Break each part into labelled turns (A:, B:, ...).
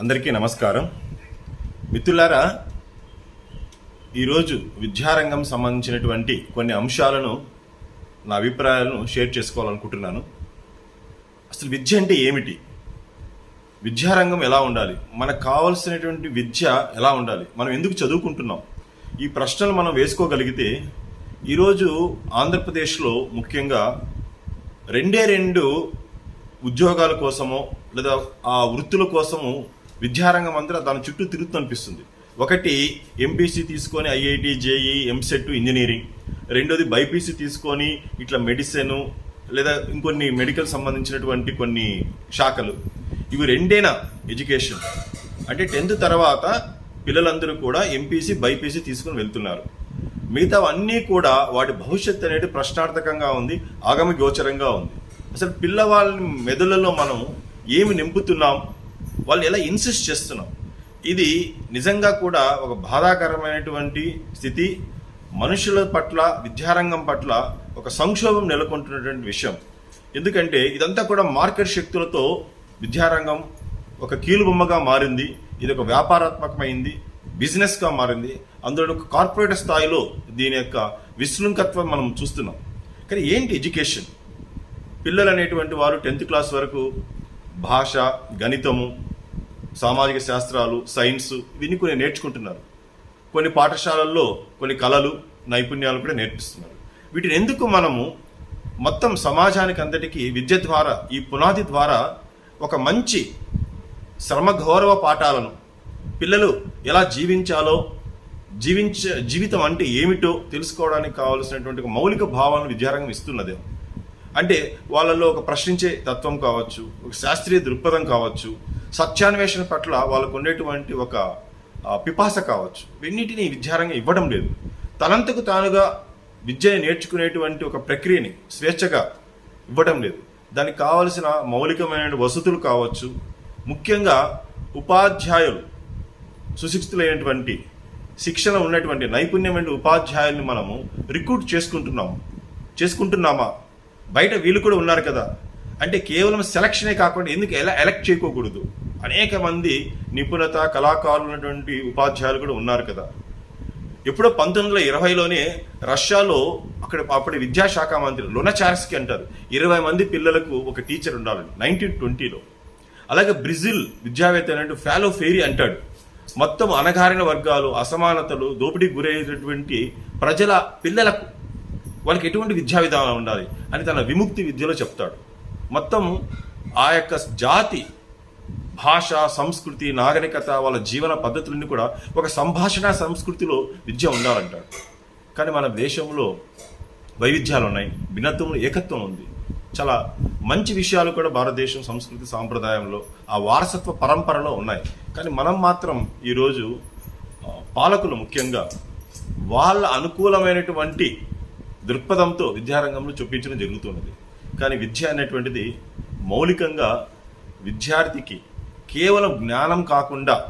A: అందరికీ నమస్కారం. మిత్రులారా ఈరోజు విద్యారంగం సంబంధించినటువంటి కొన్ని అంశాలను నా అభిప్రాయాలను షేర్ చేసుకోవాలనుకుంటున్నాను. అసలు విద్య అంటే ఏమిటి? విద్యారంగం ఎలా ఉండాలి? మనకు కావాల్సినటువంటి విద్య ఎలా ఉండాలి? మనం ఎందుకు చదువుకుంటున్నాం? ఈ ప్రశ్నలు మనం వేసుకోగలిగితే ఈరోజు ఆంధ్రప్రదేశ్లో ముఖ్యంగా రెండే రెండు ఉద్యోగాల కోసమో లేదా ఆ వృత్తుల కోసము విద్యారంగం అంతా దాని చుట్టూ తిరుగుతూ అనిపిస్తుంది. ఒకటి ఎంపీసీ తీసుకొని ఐఐటి జేఈ ఎంసెట్ ఇంజనీరింగ్ రెండోది బైపీసీ తీసుకొని ఇట్లా మెడిసిన్ లేదా ఇంకొన్ని మెడికల్ సంబంధించినటువంటి కొన్ని శాఖలు. ఇవి రెండేనా ఎడ్యుకేషన్? అంటే టెన్త్ తర్వాత పిల్లలందరూ కూడా ఎంపీసీ బైపీసీ తీసుకుని వెళ్తున్నారు. మిగతా అన్నీ కూడా వాటి భవిష్యత్తు అనేది ప్రశ్నార్థకంగా ఉంది ఆగమ గోచరంగా ఉంది. అసలు పిల్లవాళ్ళ మెదళ్ళలో మనం ఏమి నింపుతున్నాం? వాళ్ళు ఎలా ఇన్సిస్ట్ చేస్తున్నాం? ఇది నిజంగా కూడా ఒక బాధాకరమైనటువంటి స్థితి. మనుషుల పట్ల విద్యారంగం పట్ల ఒక సంక్షోభం నెలకొంటున్నటువంటి విషయం. ఎందుకంటే ఇదంతా కూడా మార్కెట్ శక్తులతో విద్యారంగం ఒక కీలుబొమ్మగా మారింది. ఇది ఒక వ్యాపారాత్మకమైంది బిజినెస్గా మారింది. అందులో ఒక కార్పొరేట్ స్థాయిలో దీని యొక్క విశృంఖత్వం మనం చూస్తున్నాం. కానీ ఏంటి ఎడ్యుకేషన్? పిల్లలు అనేటువంటి వారు టెన్త్ క్లాస్ వరకు భాష గణితము సామాజిక శాస్త్రాలు సైన్స్ ఇవన్నీ కొన్ని నేర్చుకుంటున్నారు. కొన్ని పాఠశాలల్లో కొన్ని కళలు నైపుణ్యాలు కూడా నేర్పిస్తున్నారు. వీటిని ఎందుకు మనము మొత్తం సమాజానికి అందరికీ విద్య ద్వారా ఈ పునాది ద్వారా ఒక మంచి శ్రమ గౌరవ పాఠాలను పిల్లలు ఎలా జీవించాలో జీవించ జీవితం అంటే ఏమిటో తెలుసుకోవడానికి కావాల్సినటువంటి ఒక మౌలిక భావాలను విద్యారంగం ఇస్తున్నదే. అంటే వాళ్ళల్లో ఒక ప్రశ్నించే తత్వం కావచ్చు ఒక శాస్త్రీయ దృక్పథం కావచ్చు సత్యాన్వేషణ పట్ల వాళ్ళకు ఉండేటువంటి ఒక పిపాస కావచ్చు. వీన్నిటిని విద్యారంగం ఇవ్వడం లేదు. తనంతకు తానుగా విద్యని నేర్చుకునేటువంటి ఒక ప్రక్రియని స్వేచ్ఛగా ఇవ్వడం లేదు. దానికి కావలసిన మౌలికమైన వసతులు కావచ్చు. ముఖ్యంగా ఉపాధ్యాయులు సుశిక్షితులైనటువంటి శిక్షణ ఉన్నటువంటి నైపుణ్యమైన ఉపాధ్యాయుల్ని మనము రిక్రూట్ చేసుకుంటున్నాము. చేసుకుంటున్నామా? బయట వీళ్ళు కూడా ఉన్నారు కదా. అంటే కేవలం సెలక్షనే కాకుండా ఎందుకు ఎలా ఎలక్ట్ చేయకోకూడదు అనేక మంది నిపుణత కళాకారులు ఉన్నటువంటి ఉపాధ్యాయులు కూడా ఉన్నారు కదా. ఎప్పుడో పంతొమ్మిది వందల ఇరవైలోనే రష్యాలో అక్కడ అప్పటి విద్యాశాఖ మంత్రి లునచార్స్కి అంటారు ఇరవై మంది పిల్లలకు ఒక టీచర్ ఉండాలని నైన్టీన్ ట్వంటీలో అలాగే బ్రెజిల్ విద్యావేత్త అయినట్టు ఫాలో ఫేరీ అంటాడు మొత్తం అణగారిన వర్గాలు అసమానతలు దోపిడీకి గురయ్యేటటువంటి ప్రజల పిల్లలకు వాళ్ళకి ఎటువంటి విద్యా విధానం ఉండాలి అని తన విముక్తి విద్యలో చెప్తాడు. మొత్తం ఆ యొక్క జాతి భాష సంస్కృతి నాగరికత వాళ్ళ జీవన పద్ధతులన్నీ కూడా ఒక సంభాషణ సంస్కృతిలో విద్య ఉండాలంటారు. కానీ మన దేశంలో వైవిధ్యాలు ఉన్నాయి భిన్నత్వంలో ఏకత్వం ఉంది. చాలా మంచి విషయాలు కూడా భారతదేశం సంస్కృతి సాంప్రదాయంలో ఆ వారసత్వ పరంపరలో ఉన్నాయి. కానీ మనం మాత్రం ఈరోజు పాలకులు ముఖ్యంగా వాళ్ళ అనుకూలమైనటువంటి దృక్పథంతో విద్యారంగంలో చూపించడం జరుగుతున్నది. కానీ విద్య అనేటువంటిది మౌలికంగా విద్యార్థికి కేవలం జ్ఞానం కాకుండా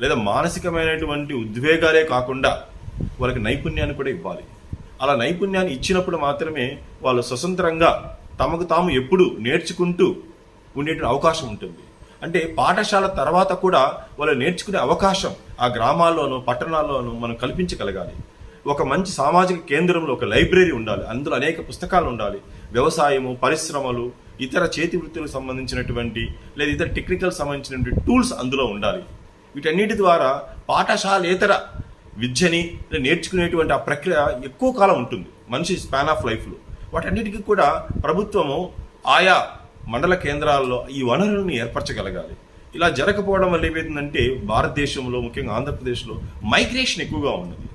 A: లేదా మానసికమైనటువంటి ఉద్వేగాలే కాకుండా వాళ్ళకి నైపుణ్యాన్ని కూడా ఇవ్వాలి. అలా నైపుణ్యాన్ని ఇచ్చినప్పుడు మాత్రమే వాళ్ళు స్వతంత్రంగా తమకు తాము ఎప్పుడు నేర్చుకుంటూ ఉండేటువంటి అవకాశం ఉంటుంది. అంటే పాఠశాల తర్వాత కూడా వాళ్ళు నేర్చుకునే అవకాశం ఆ గ్రామాల్లోనూ పట్టణాల్లోనూ మనం కల్పించగలగాలి. ఒక మంచి సామాజిక కేంద్రంలో ఒక లైబ్రరీ ఉండాలి. అందులో అనేక పుస్తకాలు ఉండాలి. వ్యవసాయము పరిశ్రమలు ఇతర చేతి వృత్తులకు సంబంధించినటువంటి లేదా ఇతర టెక్నికల్ సంబంధించినటువంటి టూల్స్ అందులో ఉండాలి. వీటన్నిటి ద్వారా పాఠశాలేతర విద్యని నేర్చుకునేటువంటి ఆ ప్రక్రియ ఎక్కువ కాలం ఉంటుంది. మనిషి స్పాన్ ఆఫ్ లైఫ్లో వాటన్నిటికీ కూడా ప్రభుత్వము ఆయా మండల కేంద్రాల్లో ఈ వనరులను ఏర్పరచగలగాలి. ఇలా జరగకపోవడం వల్ల ఏమైందంటే భారతదేశంలో ముఖ్యంగా ఆంధ్రప్రదేశ్లో మైగ్రేషన్ ఎక్కువగా ఉన్నది.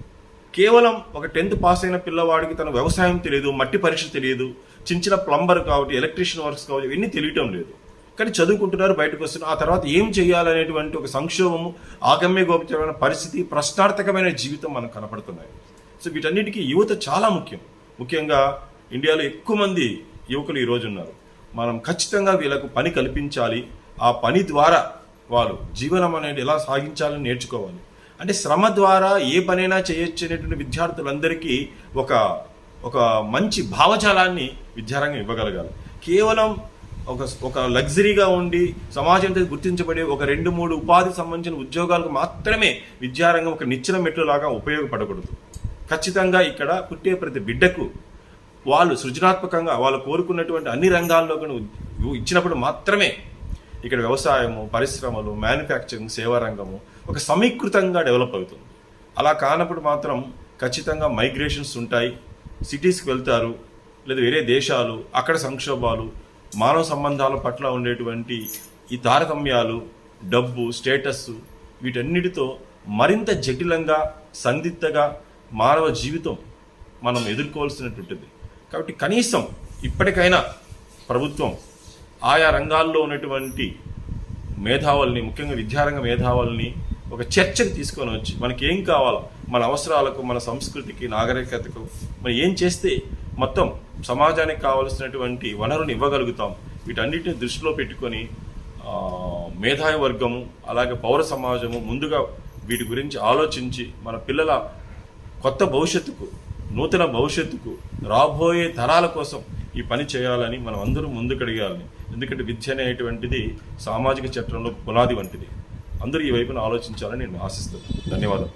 A: కేవలం ఒక టెన్త్ పాస్ అయిన పిల్లవాడికి తన వ్యవసాయం తెలియదు మట్టి పరీక్ష తెలియదు చిన్న చిన్న ప్లంబర్ కావచ్చు ఎలక్ట్రీషియన్ వర్క్స్ కావచ్చు ఇవన్నీ తెలియటం లేదు. కానీ చదువుకుంటున్నారు బయటకు వస్తున్నారు. ఆ తర్వాత ఏం చేయాలనేటువంటి ఒక సంక్షోభము ఆగమ్య గోచరమైన పరిస్థితి ప్రశ్నార్థకమైన జీవితం మనకు కనపడుతున్నాయి. సో వీటన్నిటికీ యువత చాలా ముఖ్యం. ముఖ్యంగా ఇండియాలో ఎక్కువ మంది యువకులు ఈరోజు ఉన్నారు. మనం ఖచ్చితంగా వీళ్ళకు పని కల్పించాలి. ఆ పని ద్వారా వాళ్ళు జీవనం అనేది ఎలా సాగించాలని నేర్చుకోవాలి. అంటే శ్రమ ద్వారా ఏ పనైనా చేయొచ్చు అనేటువంటి విద్యార్థులందరికీ ఒక ఒక మంచి భావజాలాన్ని విద్యారంగం ఇవ్వగలగాలి. కేవలం ఒక ఒక లగ్జరీగా ఉండి సమాజంతో గుర్తించబడే ఒక రెండు మూడు ఉపాధి సంబంధించిన ఉద్యోగాలకు మాత్రమే విద్యారంగం ఒక నిచ్చెన మెట్టులాగా ఉపయోగపడకూడదు. ఖచ్చితంగా ఇక్కడ పుట్టే ప్రతి బిడ్డకు వాళ్ళు సృజనాత్మకంగా వాళ్ళు కోరుకున్నటువంటి అన్ని రంగాల్లో కూడా ఇచ్చినప్పుడు మాత్రమే ఇక్కడ వ్యవసాయము పరిశ్రమలు మ్యానుఫ్యాక్చరింగ్ సేవా రంగము ఒక సమీకృతంగా డెవలప్ అవుతుంది. అలా కానప్పుడు మాత్రం ఖచ్చితంగా మైగ్రేషన్స్ ఉంటాయి. సిటీస్కి వెళ్తారు లేదా వేరే దేశాలు అక్కడ సంక్షోభాలు మానవ సంబంధాల పట్ల ఉండేటువంటి ఈ తారతమ్యాలు డబ్బు స్టేటస్ వీటన్నిటితో మరింత జటిలంగా సందిగ్ధగా మానవ జీవితం మనం ఎదుర్కోవాల్సినటువంటిది కాబట్టి కనీసం ఇప్పటికైనా ప్రభుత్వం ఆయా రంగాల్లో ఉన్నటువంటి మేధావుల్ని ముఖ్యంగా విద్యారంగ మేధావుల్ని ఒక చర్చకు తీసుకొని వచ్చి మనకి ఏం కావాలో మన అవసరాలకు మన సంస్కృతికి నాగరికతకు మరి ఏం చేస్తే మొత్తం సమాజానికి కావలసినటువంటి వనరుని ఇవ్వగలుగుతాం. వీటన్నిటిని దృష్టిలో పెట్టుకొని ఆ, మేధావి వర్గము అలాగే పౌర సమాజము ముందుగా వీటి గురించి ఆలోచించి మన పిల్లల కొత్త భవిష్యత్తుకు నూతన భవిష్యత్తుకు రాబోయే తరాల కోసం ఈ పని చేయాలని మనం అందరూ ముందుకడిగాలని ఎందుకంటే విద్య అనేటువంటిది సామాజిక చట్టంలో పునాది వంటిది. అందరూ ఈ వైపున ఆలోచించాలని నేను ఆశిస్తున్నాను. ధన్యవాదాలు.